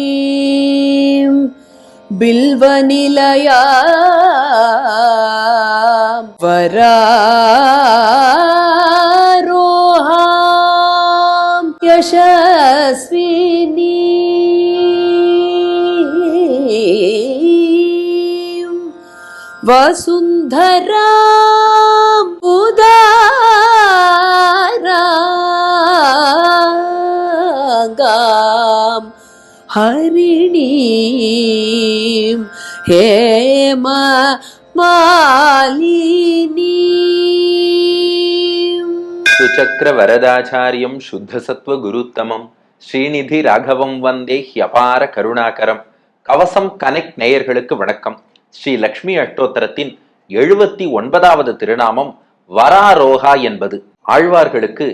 भास्करीं बिल्वनिलया वसुन्धराम् उदारागाम् हरिणीं हेम मालिनीम् சுச்சக்கர வரதாச்சாரியம் சுத்த சத்வ குருத்தமம் ஸ்ரீநிதி ராகவம் வந்தே ஹியபார கருணாகரம் கவசம் கனெக்ட் நேயர்களுக்கு வணக்கம் ஸ்ரீ லக்ஷ்மி அஷ்டோத்தரத்தின் எழுபத்தி ஒன்பதாவது திருநாமம் வராரோகா என்பது. ஆழ்வார்களுக்கு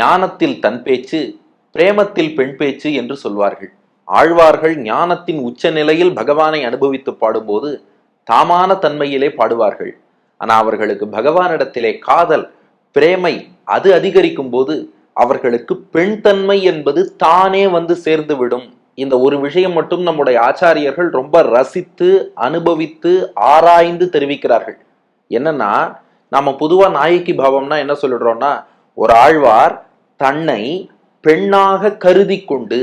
ஞானத்தில் தன் பேச்சு பிரேமத்தில் பெண் பேச்சு என்று சொல்வார்கள். ஆழ்வார்கள் ஞானத்தின் உச்ச நிலையில் பகவானை அனுபவித்து பாடும்போது தாமான தன்மையிலே பாடுவார்கள். ஆனால் அவர்களுக்கு பகவானிடத்திலே காதல் பிரேமை அது அதிகரிக்கும் போது அவர்களுக்கு பெண் தன்மை என்பது தானே வந்து சேர்ந்து விடும். இந்த ஒரு விஷயம் மட்டும் நம்முடைய ஆச்சாரியர்கள் ரொம்ப ரசித்து அனுபவித்து ஆராய்ந்து தெரிவிக்கிறார்கள். என்னன்னா நாம பொதுவா நாயகி பாவம்னா என்ன சொல்லிடுறோம்னா ஒரு ஆழ்வார் தன்னை பெண்ணாக கருதி கொண்டு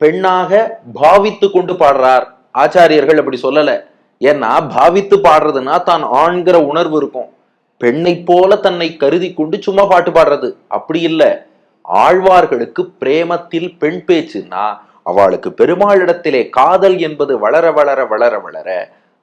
பெண்ணாக பாவித்து கொண்டு பாடுறார். ஆச்சாரியர்கள் அப்படி சொல்லல. ஏன்னா பாவித்து பாடுறதுன்னா தான் ஆண்கிற உணர்வு இருக்கும். பெண்ணை போல தன்னை கருதி கொண்டு சும்மா பாட்டு பாடுறது. அப்படி இல்லை. ஆழ்வார்களுக்கு பிரேமத்தில் பெண் பேச்சுன்னா அவளுக்கு பெருமாளிடத்திலே காதல் என்பது வளர வளர வளர வளர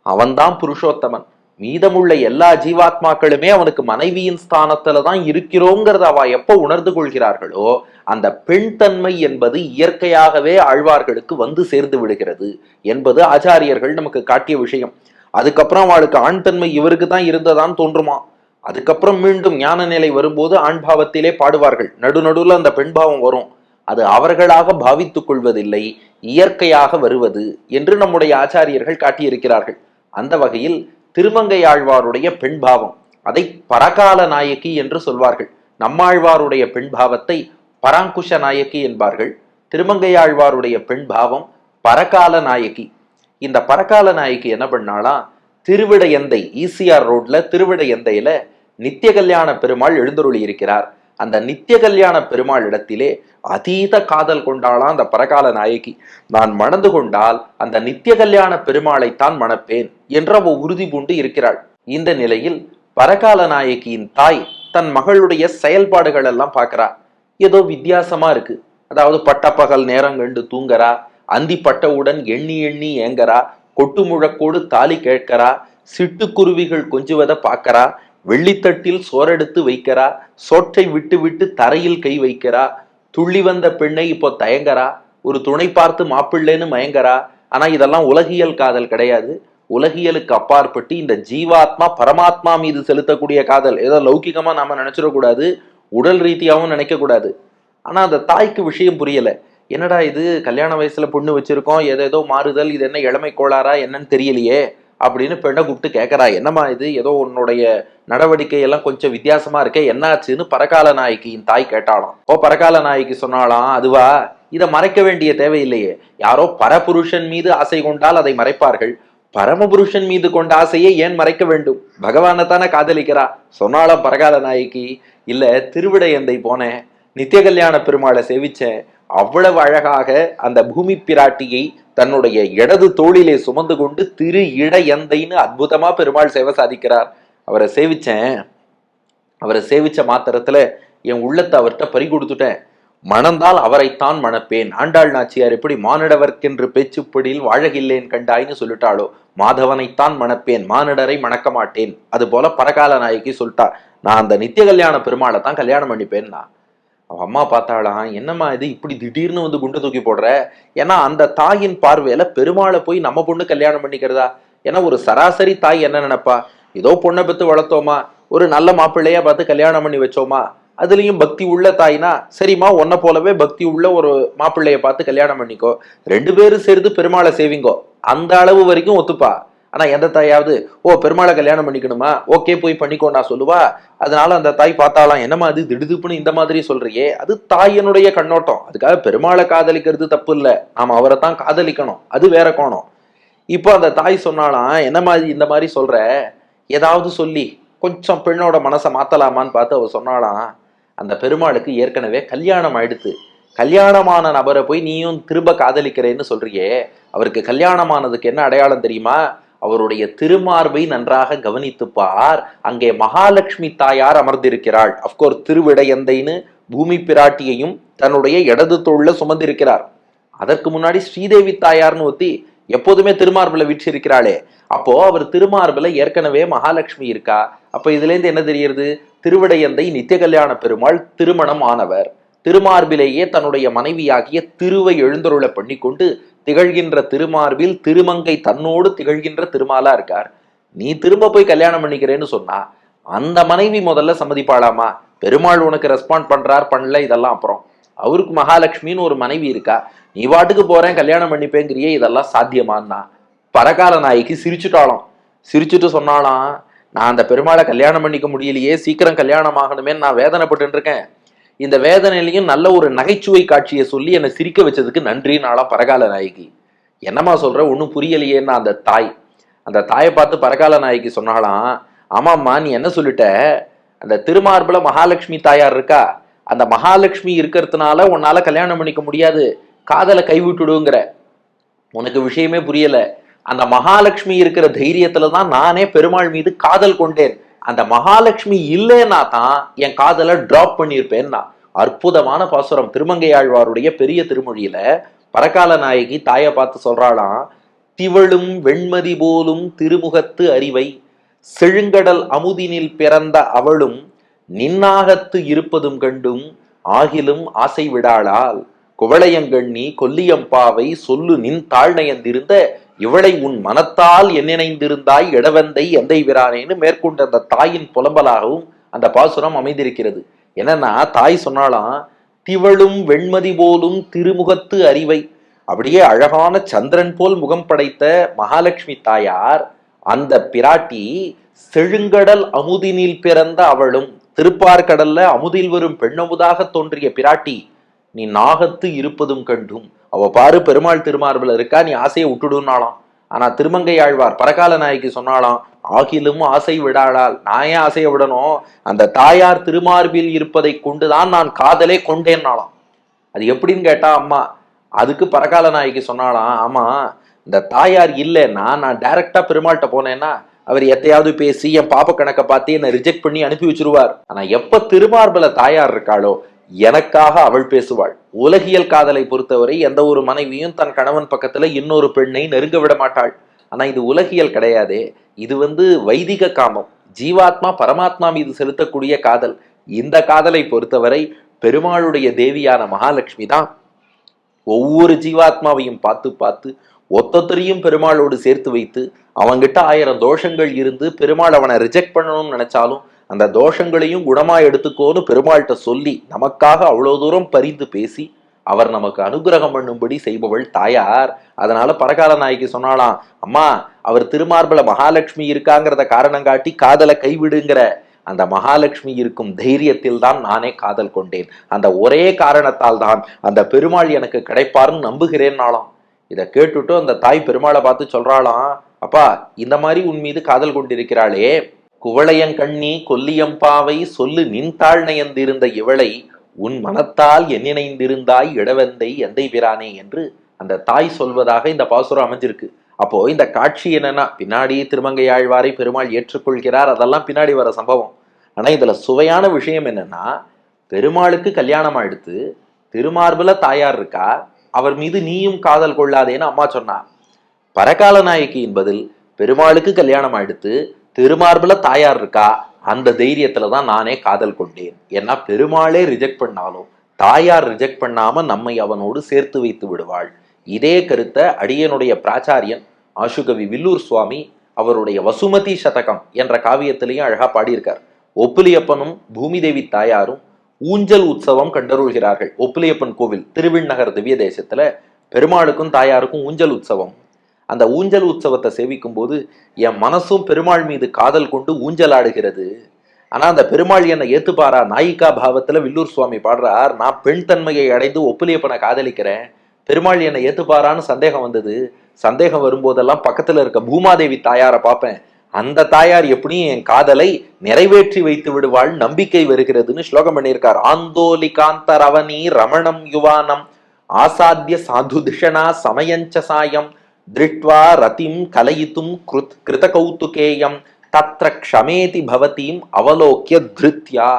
அவன்தான் புருஷோத்தமன். மீதமுள்ள எல்லா ஜீவாத்மாக்களுமே அவனுக்கு மனைவியின் ஸ்தானத்துல தான் இருக்கிறோங்கிறத அவ எப்ப உணர்ந்து கொள்கிறார்களோ அந்த பெண் தன்மை என்பது இயற்கையாகவே ஆழ்வார்களுக்கு வந்து சேர்ந்து விடுகிறது என்பது ஆச்சாரியர்கள் நமக்கு காட்டிய விஷயம். அதுக்கப்புறம் அவளுக்கு ஆண் தன்மை இவருக்கு தான் இருந்ததான்னு தோன்றுமா? அதுக்கப்புறம் மீண்டும் ஞான நிலை வரும்போது ஆண் பாவத்திலே பாடுவார்கள். நடுநடுவில் அந்த பெண் பாவம் வரும். அது அவர்களாக பாவித்துக் கொள்வதில்லை இயற்கையாக வருவது என்று நம்முடைய ஆச்சாரியர்கள் காட்டியிருக்கிறார்கள். அந்த வகையில் திருமங்கையாழ்வாருடைய பெண்பாவம் பெண் பாவம் அதை பரகால நாயகி என்று சொல்வார்கள். நம்மாழ்வாருடைய பெண் பாவத்தை பராங்குஷ நாயகி என்பார்கள். திருமங்கையாழ்வாருடைய பெண் பாவம் பரகால நாயகி. இந்த பரகால நாயகி என்ன பண்ணாலாம் திருவிடையந்தை ஈசிஆர் ரோட்ல திருவிடையந்தையில நித்திய கல்யாண பெருமாள் எழுந்தருளி இருக்கிறார் அந்த நித்திய கல்யாண பெருமாள் இடத்திலே அதீத காதல் கொண்டாளாம் அந்த பரகால நாயகி. நான் மணந்து கொண்டால் அந்த நித்திய கல்யாண பெருமாளைத்தான் மணப்பேன் என்ற அவ உறுதி பூண்டு இருக்கிறாள். இந்த நிலையில் பரகால நாயகியின் தாய் தன் மகளுடைய செயல்பாடுகள் எல்லாம் பார்க்கறா. ஏதோ வித்தியாசமா இருக்கு. அதாவது பட்டப்பகல் நேரம் கண்டு தூங்குறா அந்தி பட்டவுடன் எண்ணி எண்ணி ஏங்கறா கொட்டு முழக்கோடு தாலி கேட்கறா சிட்டுக்குருவிகள் கொஞ்சுவதை பார்க்கறா வெள்ளித்தட்டில் சோறெடுத்து வைக்கிறா? சோற்றை விட்டு விட்டு தரையில் கை வைக்கிறா? துள்ளி வந்த பெண்ணை இப்போ தயங்கரா ஒரு துணை பார்த்து மாப்பிள்ளைன்னு மயங்கரா ஆனா இதெல்லாம் உலகியல் காதல் கிடையாது. உலகியலுக்கு அப்பாற்பட்டு இந்த ஜீவாத்மா பரமாத்மா மீது செலுத்தக்கூடிய காதல். ஏதோ லௌகிகமா நாம நினைச்சிடக்கூடாது. உடல் ரீதியாகவும் நினைக்கக்கூடாது. ஆனால் ஆனா அந்த தாய்க்கு விஷயம் புரியல. என்னடா இது? கல்யாண வயசுல பொண்ணு வச்சிருக்கோம். ஏதேதோ மாறுதல். இது என்ன இளமை கோளாறா என்னன்னு தெரியலையே. அப்படின்னு பெண்ணை கூப்பிட்டு கேட்குறா என்னம்மா இது? ஏதோ உன்னுடைய நடவடிக்கையெல்லாம் கொஞ்சம் வித்தியாசமா இருக்கே. என்னாச்சுன்னு பரகால நாயகியின் தாய் கேட்டாலாம் ஓ பரகால நாயகி சொன்னாலாம் அதுவா? இதை மறைக்க வேண்டிய தேவையில்லையே. யாரோ பரபுருஷன் மீது ஆசை கொண்டால் அதை மறைப்பார்கள். பரமபுருஷன் மீது கொண்ட ஆசையை ஏன் மறைக்க வேண்டும்? பகவானை தானே காதலிக்கிறா. சொன்னாலும் பரகால நாயகி. இல்ல திருவிடையந்தை போனேன். நித்திய கல்யாண பெருமாளை சேவிச்சேன். அவ்வளவு அழகாக அந்த பூமி பிராட்டியை தன்னுடைய இடது தோளிலே சுமந்து கொண்டு திரு இட எந்தைன்னு அற்புதமா பெருமாள் சேவை சாதிக்கிறார். அவரை சேவிச்சேன். அவரை சேவிச்ச மாத்திரத்துல என் உள்ளத்தை அவர்கிட்ட பறி கொடுத்துட்டேன். மணந்தால் அவரைத்தான் மணப்பேன். ஆண்டாள் நாச்சியார் எப்படி மானிடவர்க்கென்று பேச்சுப்படியில் வாழகில்லேன் கண்டாய்னு சொல்லிட்டாளோ? மாதவனைத்தான் மணப்பேன். மானிடரை மணக்க மாட்டேன். அது போல பரகால நாயகி சொல்லிட்டா. நான் அந்த நித்திய கல்யாண பெருமாளை தான் கல்யாணம் பண்ணிப்பேன்னா? அவள் அம்மா பார்த்தாளாம் என்னம்மா இது இப்படி திடீர்னு வந்து குண்டு தூக்கி போடுற? ஏன்னா அந்த தாயின் பார்வையில பெருமாளை போய் நம்ம பொண்ணு கல்யாணம் பண்ணிக்கிறதா? ஏன்னா ஒரு சராசரி தாய் என்ன நினைப்பா? ஏதோ பொண்ணை பெற்று வளர்த்தோமா? ஒரு நல்ல மாப்பிள்ளையா பார்த்து கல்யாணம் பண்ணி வச்சோமா? அதுலயும் பக்தி உள்ள தாய்னா சரிம்மா உன்னை போலவே பக்தி உள்ள ஒரு மாப்பிள்ளைய பார்த்து கல்யாணம் பண்ணிக்கோ. ரெண்டு பேரும் சேர்ந்து பெருமாளை சேவிங்கோ. அந்த அளவு வரைக்கும் ஒத்துப்பா. ஆனா எந்த தாயாவது ஓ பெருமாளை கல்யாணம் பண்ணிக்கணுமா? ஓகே போய் பண்ணிக்கோண்டா சொல்லுவா? அதனால அந்த தாய் பார்த்தாலாம் என்னம்மா அது திடுதுப்புன்னு இந்த மாதிரி சொல்றியே. அது தாயினுடைய கண்ணோட்டம். அதுக்காக பெருமாளை காதலிக்கிறது தப்பு இல்லை. நாம அவரை தான் காதலிக்கணும். அது வேற கோணம். இப்போ அந்த தாய் சொன்னாலாம் என்ன மாதிரி இந்த மாதிரி சொல்ற? ஏதாவது சொல்லி கொஞ்சம் பெண்ணோட மனசை மாத்தலாமான்னு பார்த்து அவ சொன்னாலாம் அந்த பெருமாளுக்கு ஏற்கனவே கல்யாணம் ஆயிடுத்து. கல்யாணமான நபரை போய் நீயும் திரும்ப காதலிக்கிறேன்னு சொல்றியே. அவருக்கு கல்யாணமானதுக்கு என்ன அடையாளம் தெரியுமா? அவருடைய திருமார்பை நன்றாக கவனித்து பார் அங்கே மகாலட்சுமி தாயார் அமர்ந்திருக்கிறாள். அப்கோர்ஸ் திருவிடையந்தைன்னு பூமி பிராட்டியையும் தன்னுடைய இடது தோள்ல சுமந்திருக்கிறார். அதற்கு முன்னாடி ஸ்ரீதேவி தாயார்னு ஒத்தி எப்போதுமே திருமார்பில் வீற்றிருக்கிறாளே. அப்போ அவர் திருமார்பில் ஏற்கனவே மகாலட்சுமி இருக்கா? அப்ப இதுலேருந்து என்ன தெரியுது திருவிடையந்தை நித்திய கல்யாண பெருமாள் திருமணம் ஆனவர். திருமார்பிலேயே தன்னுடைய மனைவியாகிய திருவை எழுந்தருள பண்ணிக்கொண்டு திகழ்கின்ற திருமார்பில் திருமங்கை தன்னோடு திகழ்கின்ற திருமாலா இருக்கார். நீ திரும்ப போய் கல்யாணம் பண்ணிக்கிறேன்னு சொன்னா அந்த மனைவி முதல்ல சம்மதிப்பாளாமா? பெருமாள் உனக்கு ரெஸ்பாண்ட் பண்றார் பண்ணல இதெல்லாம் அப்புறம். அவருக்கு மகாலட்சுமின்னு ஒரு மனைவி இருக்கா? நீ வாட்டுக்கு போறேன் கல்யாணம் பண்ணிப்பேங்கிறியே இதெல்லாம் சாத்தியமானா பரகால நாய்க்கு சிரிச்சுட்டாலும் சிரிச்சுட்டு சொன்னாலாம் நான் அந்த பெருமாளை கல்யாணம் பண்ணிக்க முடியலையே சீக்கிரம் கல்யாணம் ஆகணுமே நான் வேதனைப்பட்டு இருக்கேன். இந்த வேதனையிலையும் நல்ல ஒரு நகைச்சுவை காட்சியை சொல்லி என்னை சிரிக்க வச்சதுக்கு நன்றி. நாளா பரகால நாயகி. என்னம்மா சொல்ற? ஒன்றும் புரியலையேன்னா அந்த தாய். அந்த தாயை பார்த்து பரகால நாயகி சொன்னாலாம் ஆமாம்மா நீ என்ன சொல்லிட்ட? அந்த திருமார்புல மகாலட்சுமி தாயார் இருக்கா? அந்த மகாலட்சுமி இருக்கிறதுனால உன்னால கல்யாணம் பண்ணிக்க முடியாது. காதலை கைவிட்டுடுங்கிற. உனக்கு விஷயமே புரியல. அந்த மகாலட்சுமி இருக்கிற தைரியத்துல தான் நானே பெருமாள் மீது காதல் கொண்டேன். அந்த மகாலட்சுமி இல்லைன்னா தான் என் காதலை டிராப் பண்ணியிருப்பேன்னா. அற்புதமான பாசுரம். திருமங்கையாழ்வாருடைய பெரிய திருமொழியில பரகால நாயகி தாயை பார்த்து சொல்றாளாம் திவழும் வெண்மதி போலும் திருமுகத்து அறிவை செழுங்கடல் அமுதினில் பிறந்த அவளும் நின்னாகத்து இருப்பதும் கண்டும் ஆகிலும் ஆசை விடாளால். குவளையங்கண்ணி கொல்லியம்பாவை சொல்லு நின் தாழ்நயந்திருந்த இவளை உன் மனத்தால் எண்ணிணைந்திருந்தாய் இடவந்தை எந்தை விரானேன்னு மேற்கொண்ட அந்த தாயின் புலம்பலாகவும் அந்த பாசுரம் அமைந்திருக்கிறது. என்னன்னா தாய் சொன்னாலாம் திவளும் வெண்மதி போலும் திருமுகத்து அறிவை. அப்படியே அழகான சந்திரன் போல் முகம் படைத்த மகாலட்சுமி தாயார் அந்த பிராட்டி செழுங்கடல் அமுதினில் பிறந்த அவளும் திருப்பார்கடல்ல அமுதில் வரும் பெண்ணமுதாக தோன்றிய பிராட்டி நீ நாகத்து இருப்பதும் கண்டும் அவ பாரு பெருமாள் திருமார்பில் இருக்கா? நீ ஆசையை விட்டுடுனாலாம் ஆனா திருமங்கை ஆழ்வார் பரகால நாய்க்கு சொன்னாலாம் ஆகிலும் ஆசை விடாளால் நான் ஏன் ஆசையை விடணும்? அந்த தாயார் திருமார்பில் இருப்பதை கொண்டுதான் நான் காதலே கொண்டேன்னாலாம் அது எப்படின்னு கேட்டா அம்மா அதுக்கு பரகால நாய்க்கு சொன்னாலாம் ஆமா இந்த தாயார் இல்லைன்னா நான் டைரக்டா பெருமாள்கிட்ட போனேன்னா அவர் எத்தையாவது பேசி என் பாப்ப கணக்கை பார்த்து என்னை ரிஜெக்ட் பண்ணி அனுப்பி வச்சிருவார். ஆனா எப்ப திருமார்பல தாயார் இருக்காளோ எனக்காக அவள் பேசுவாள். உலகியல் காதலை பொறுத்தவரை எந்த ஒரு மனைவியும் தன் கணவன் பக்கத்துல இன்னொரு பெண்ணை நெருங்க விட மாட்டாள். ஆனா இது உலகியல் கிடையாதே. இது வந்து வைதிக காமம். ஜீவாத்மா பரமாத்மா மீது செலுத்தக்கூடிய காதல். இந்த காதலை பொறுத்தவரை பெருமாளுடைய தேவியான மகாலட்சுமி தான். ஒவ்வொரு ஜீவாத்மாவையும் பார்த்து பார்த்து ஒத்தொத்தரையும் பெருமாளோடு சேர்த்து வைத்து அவங்கிட்ட ஆயிரம் தோஷங்கள் இருந்து பெருமாள் அவனை ரிஜெக்ட் பண்ணணும்னு நினைச்சாலும் அந்த தோஷங்களையும் குணமா எடுத்துக்கோன்னு பெருமாள்கிட்ட சொல்லி நமக்காக அவ்வளோ தூரம் பரிந்து பேசி அவர் நமக்கு அனுகிரகம் பண்ணும்படி செய்பவள் தாயார். அதனால பரகால நாய்க்கு சொன்னாலாம் அம்மா அவர் திருமார்பல மகாலட்சுமி இருக்காங்கிறத காரணம் காட்டி காதலை கைவிடுங்கிற அந்த மகாலட்சுமி இருக்கும் தைரியத்தில் தான் நானே காதல் கொண்டேன். அந்த ஒரே காரணத்தால் தான் அந்த பெருமாள் எனக்கு கிடைப்பார்னு நம்புகிறேன்னாலும் இதை கேட்டுட்டு அந்த தாய் பெருமாளை பார்த்து சொல்றாளாம் அப்பா இந்த மாதிரி உன் மீது காதல் கொண்டிருக்கிறாளே குவளையங்கண்ணி கொல்லியம்பாவை சொல்லு நின் நயந்திருந்த இவளை உன் மனத்தால் எண்ணிணைந்திருந்தாய் இடவந்தை எந்தை பிரானே என்று அந்த தாய் சொல்வதாக இந்த பாசுரம் அமைஞ்சிருக்கு. அப்போ இந்த காட்சி என்னன்னா பின்னாடி திருமங்கை ஆழ்வாரை பெருமாள் ஏற்றுக்கொள்கிறார் அதெல்லாம் பின்னாடி வர சம்பவம். ஆனா இதுல சுவையான விஷயம் என்னன்னா பெருமாளுக்கு கல்யாணம் ஆயிடுத்து திருமார்புல தாயார் இருக்கா அவர் மீது நீயும் காதல் கொள்ளாதேன்னு அம்மா சொன்னா. பரகால நாயகியின் பதில் பெருமாளுக்கு கல்யாணம் ஆயிடுத்து திருமார்பில் தாயார் இருக்கா? அந்த தைரியத்துல தான் நானே காதல் கொண்டேன். ஏன்னா பெருமாளே ரிஜெக்ட் பண்ணாலும் தாயார் ரிஜெக்ட் பண்ணாம நம்மை அவனோடு சேர்த்து வைத்து விடுவாள். இதே கருத்தை அடியனுடைய பிராச்சாரியன் ஆசுகவி வில்லூர் சுவாமி அவருடைய வசுமதி சதகம் என்ற காவியத்திலையும் அழகா பாடியிருக்கார். ஒப்புலியப்பனும் பூமிதேவி தாயாரும் ஊஞ்சல் உற்சவம் கண்டருள்கிறார்கள். ஒப்புலியப்பன் கோவில் திருவிண்ணகர் திவ்ய தேசத்துல பெருமாளுக்கும் தாயாருக்கும் ஊஞ்சல் உற்சவம். அந்த ஊஞ்சல் உற்சவத்தை சேவிக்கும் போது என் மனசும் பெருமாள் மீது காதல் கொண்டு ஊஞ்சலாடுகிறது. ஆனால் அந்த பெருமாள் என்னை ஏத்துப்பாரா? நாயிக்கா பாவத்தில் வில்லூர் சுவாமி பாடுறார். நான் பெண் தன்மையை அடைந்து ஒப்புலியப்பனை காதலிக்கிறேன். பெருமாள் என்னை ஏத்துப்பாரான்னு சந்தேகம் வந்தது. சந்தேகம் வரும்போதெல்லாம் பக்கத்தில் இருக்க பூமாதேவி தாயாரை பார்ப்பேன். அந்த தாயார் எப்படியும் என் காதலை நிறைவேற்றி வைத்து விடுவாள். நம்பிக்கை வருகிறதுன்னு ஸ்லோகம் பண்ணியிருக்கார். ஆந்தோலிகாந்த ரவணி ரமணம் யுவானம் ஆசாத்திய சாது திஷனா சமயஞ்ச சாயம் திருட்வா ரதிம் கலயித்தும் கிருத் கிருத கௌத்துகேயம் தத்ர க்ஷமேதி பவதீம் அவலோக்கிய திருத்யா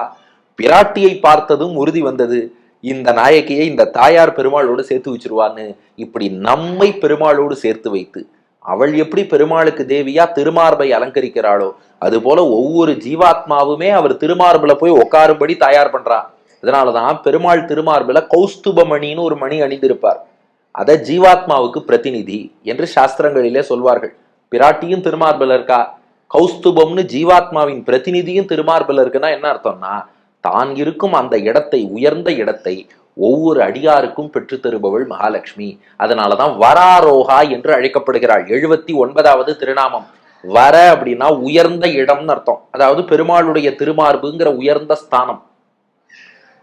பிராட்டியை பார்த்ததும் உறுதி வந்தது. இந்த நாயகியை இந்த தாயார் பெருமாளோடு சேர்த்து வச்சிருவான்னு. இப்படி நம்மை பெருமாளோடு சேர்த்து வைத்து அவள் எப்படி பெருமாளுக்கு தேவியா திருமார்பை அலங்கரிக்கிறாளோ அது போல ஒவ்வொரு ஜீவாத்மாவுமே அவர் திருமார்பில் போய் உட்காரும்படி தயார் பண்றா. அதனாலதான் பெருமாள் திருமார்பில் கௌஸ்துபமணின்னு ஒரு மணி அணிந்திருப்பார். அத ஜீவாத்மாவுக்கு பிரதிநிதி என்று சாஸ்திரங்களிலே சொல்வார்கள். பிராட்டியும் திருமார்புல இருக்கா? கௌஸ்துபம்னு ஜீவாத்மாவின் பிரதிநிதியும் திருமார்புல இருக்குன்னா என்ன அர்த்தம்னா தான் இருக்கும் அந்த இடத்தை உயர்ந்த இடத்தை ஒவ்வொரு அடியாருக்கும் பெற்றுத் தருபவள் மகாலட்சுமி. அதனாலதான் வராரோகா என்று அழைக்கப்படுகிறாள். எழுபத்தி ஒன்பதாவது திருநாமம். வர அப்படின்னா உயர்ந்த இடம்னு அர்த்தம். அதாவது பெருமாளுடைய திருமார்புங்கிற உயர்ந்த ஸ்தானம்.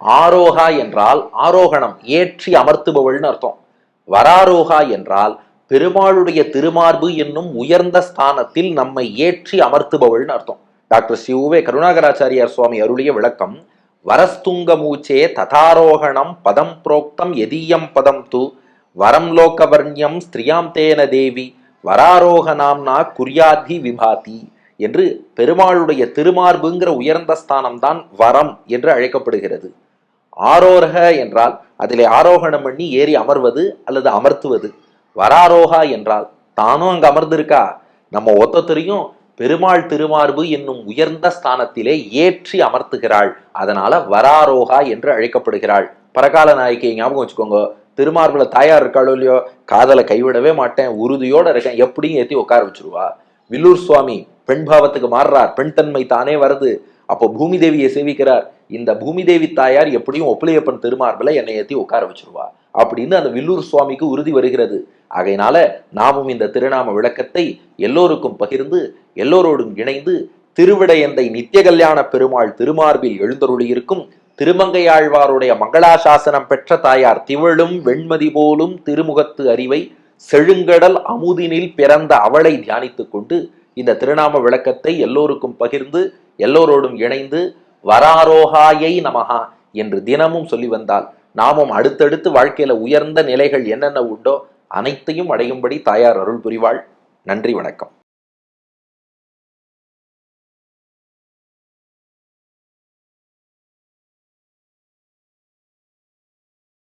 ஆரோகா என்றால் ஆரோகணம் ஏற்றி அமர்த்துபவள்னு அர்த்தம். வராரோகா என்றால் பெருமாளுடைய திருமார்பு என்னும் உயர்ந்த ஸ்தானத்தில் நம்மை ஏற்றி அமர்த்துபவள்னு அர்த்தம். டாக்டர் சிவுவே கருணாகராச்சாரியார் சுவாமி அருளிய விளக்கம் வரஸ்துங்க மூச்சே ததாரோகணம் பதம் புரோக்தம் எதீயம் பதம் து வரம் லோகவர்ணியம் ஸ்திரியாம் தேன தேவி வராரோகணாம்னா குறியாதி விபாதி என்று பெருமாளுடைய திருமார்புங்கிற உயர்ந்த ஸ்தானம்தான் வரம் என்று அழைக்கப்படுகிறது. ஆரோரக என்றால் அதிலே ஆரோகணம் பண்ணி ஏறி அமர்வது அல்லது அமர்த்துவது. வராரோகா என்றால் தானும் அங்கு அமர்ந்திருக்கா? நம்ம ஒத்தத்தரையும் பெருமாள் திருமார்பு என்னும் உயர்ந்த ஸ்தானத்திலே ஏற்றி அமர்த்துகிறாள். அதனால வராரோகா என்று அழைக்கப்படுகிறாள். பரகால நாயக்கை ஞாபகம் வச்சுக்கோங்க. திருமார்புல தாயார் இருக்காளோ இல்லையோ காதலை கைவிடவே மாட்டேன் உறுதியோட இருக்கேன் எப்படியும் ஏற்றி உட்கார வச்சிருவா. வில்லூர் சுவாமி பெண் பாவத்துக்கு மாறுறார் பெண் தன்மை தானே வருது. அப்போ பூமி தேவியை சேவிக்கிறார். இந்த பூமி தேவி தாயார் எப்படியும் ஒப்பிலையப்பன் திருமார்பில் என்னை ஏற்றி உட்கார வச்சிருவா. அப்படின்னு அந்த வில்லூர் சுவாமிக்கு உறுதி வருகிறது. ஆகையினால நாமும் இந்த திருநாம விளக்கத்தை எல்லோருக்கும் பகிர்ந்து எல்லோரோடும் இணைந்து திருவிடையந்தை நித்திய கல்யாண பெருமாள் திருமார்பில் எழுந்தருளியிருக்கும் திருமங்கையாழ்வாருடைய மங்களாசாசனம் பெற்ற தாயார் திவழும் வெண்மதி போலும் திருமுகத்து அறிவை செழுங்கடல் அமுதினில் பிறந்த அவளை தியானித்துக் கொண்டு இந்த திருநாம விளக்கத்தை எல்லோருக்கும் பகிர்ந்து எல்லோரோடும் இணைந்து வராரோகாயை நமகா என்று தினமும் சொல்லி வந்தால் நாமும் அடுத்தடுத்து வாழ்க்கையில உயர்ந்த நிலைகள் என்னென்ன உண்டோ அனைத்தையும் அடையும்படி தாயார் அருள் புரிவாள் நன்றி வணக்கம்.